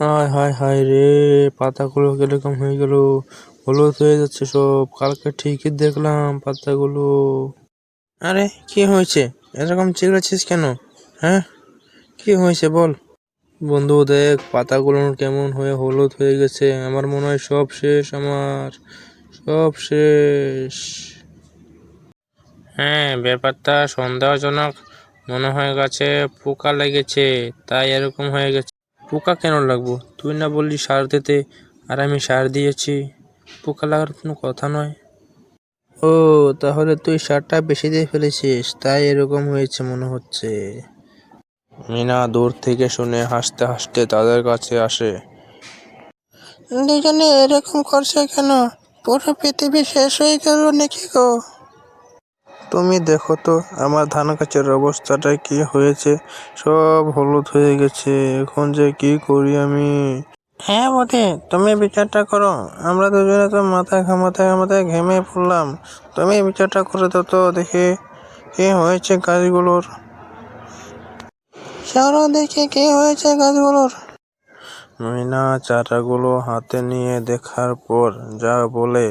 হায় হায় হায় রে, পাতাগুলো কীরকম হয়ে গেল? হলুদ হয়ে যাচ্ছে সব। কালকে ঠিকই দেখলাম পাতাগুলো। আরে, কি হয়েছে? এরকম চিল্লাচ্ছিস কেন? হ্যাঁ? কি হয়েছে বল? বন্ধু, দেখ, পাতাগুলো কেমন হয়ে হলুদ হয়ে গেছে। আমার মনে হয় সব শেষ আমার। সব শেষ। হ্যাঁ ব্যাপারটা সন্দেহজনক। মনে হয় গাছে পোকা লেগেছে, তাই এরকম হয়ে গেছে। পোকা কেন লাগবো? তুই না বললি সার দিতে, আর আমি সার দিয়েছি। পোকা লাগার কোনো কথা নয়। ও, তাহলে তুই সারটা বেশি দিয়ে ফেলেছিস, তাই এরকম হয়েছে মনে হচ্ছে। মিনা দূর থেকে শুনে হাসতে হাসতে তাদের কাছে আসে। দুজনে এরকম করছে কেন? পুরো পৃথিবী শেষ হয়ে গেল নাকি গো? তুমি দেখো তো, আমার ধান গাছের অবস্থাটা কি হয়েছে? সব হলুদ হয়ে গেছে, এখন যে কি করি আমি? হ্যাঁ বটে তুমি বিচারটা করো। আমরা দুজনে তো মাথা ঘামাতে ঘামাতে ঘেমে পড়লাম। তুমি বিচারটা করে দাও তো, দেখে কি হয়েছে গাছগুলোর। দেখি কি হয়েছে গাছগুলোর। মিনা চারাগুলো হাতে নিয়ে দেখার পর যা বলে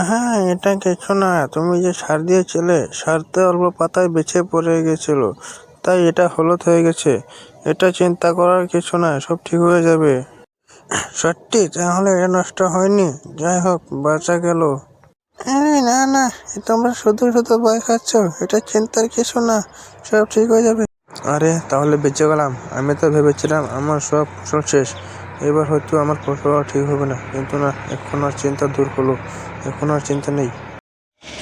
হ্যাঁ এটা কিছু না, তুমি যে সার দিয়েছিলে সারতে অল্প পাতায় বেছে পড়ে গেছিল, তাই এটা হলুদ হয়ে গেছে। এটা চিন্তা করার কিছু না, সব ঠিক হয়ে যাবে। সত্যি, তাহলে এটা নষ্ট হয়নি? যাই হোক, বাঁচা গেল। না না তোমরা শুধু শুধু ভয় খাচ্ছ, এটা চিন্তার কিছু না, সব ঠিক হয়ে যাবে। আরে, তাহলে বেঁচে গেলাম, আমি তো ভেবেছিলাম আমার সব ফসল শেষ। এবার হয়তো আমার ফসল আর ঠিক হবে না। কিন্তু না এখন আর চিন্তা দূর হলো। এখন আর চিন্তা নেই।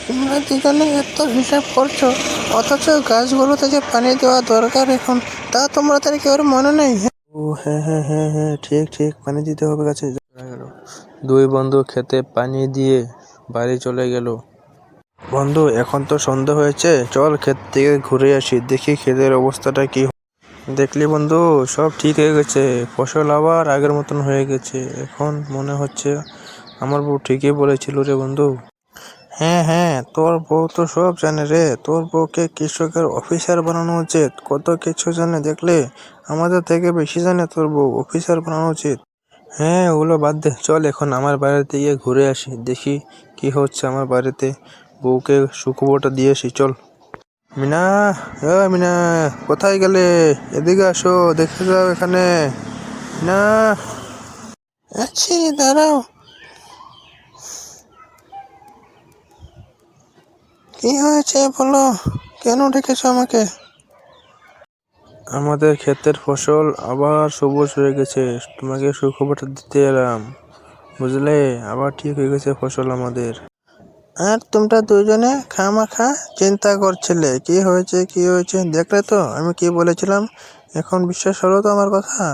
তোমরা দুজনে এত হিসাব করছ অথচ গাছগুলোতে যে পানি দেওয়া দরকার এখন তা তোমরা তার কেউ মনে নেই? ও হ্যাঁ হ্যাঁ হ্যাঁ হ্যাঁ ঠিক ঠিক পানি দিতে হবে গাছে। দুই বন্ধু খেতে পানি দিয়ে বাড়ি চলে গেল। বন্ধু এখন তো সন্ধ্যা হয়েছে। চল ক্ষেত থেকে ঘুরে আসি দেখি ক্ষেতের অবস্থাটা কি দেখলি বন্ধু, সব ঠিক হয়ে গেছে। ফসল আবার আগের মতন হয়ে গেছে। এখন মনে হচ্ছে আমার বউ ঠিকই বলেছিল রে বন্ধু। হ্যাঁ হ্যাঁ তোর বউ তো সব জানে রে। তোর বউকে কৃষকের অফিসার বানানো উচিত। কত কিছু জানে দেখলে? আমাদের থেকে বেশি জানে তোর বউ অফিসার বানানো উচিত। হ্যাঁ ওগুলো বাদ দে। চল এখন আমার বাড়িতে গিয়ে ঘুরে আসি। দেখি কি হচ্ছে আমার বাড়িতে। বউকে সুখবরটা দিয়ে আসি। চল। মিনা, এ মিনা, কোথায় গেলে? এদিকে আসো, দেখে যাও এখানে। না আচ্ছা দাঁড়াও। কি হয়েছে বলো? কেন ডেকেছো আমাকে? আমাদের ক্ষেতের ফসল আবার সবুজ হয়ে গেছে। তোমাকে সুখবরটা দিতে এলাম। বুঝলে? আবার ঠিক হয়ে গেছে ফসল আমাদের। আর তোমরা দুজনে খামাখা চিন্তা করছিলে, কি হয়েছে কি হয়েছে? দেখলে তো, আমি কি বলেছিলাম? এখন বিশ্বাস হলো তো আমার কথা?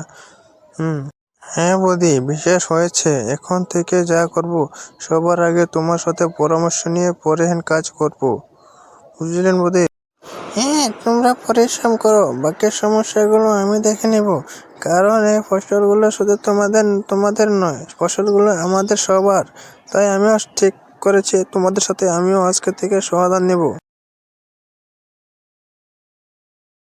হুম। হ্যাঁ বৌদি, বিশ্বাস হয়েছে। এখন থেকে যা করব, সবার আগে তোমার সাথে পরামর্শ নিয়ে পরেহীন কাজ করব। বুঝলেন বৌদি? হ্যাঁ তোমরা পরিশ্রম করো। বাকি সমস্যাগুলো আমি দেখে নেব। কারণ এই ফসলগুলো শুধু তোমাদের তোমাদের নয়, ফসলগুলো আমাদের সবার। তাই আমিও ঠিক করেছি তোমাদের সাথে আমিও আজকে থেকে সমাধান নেব।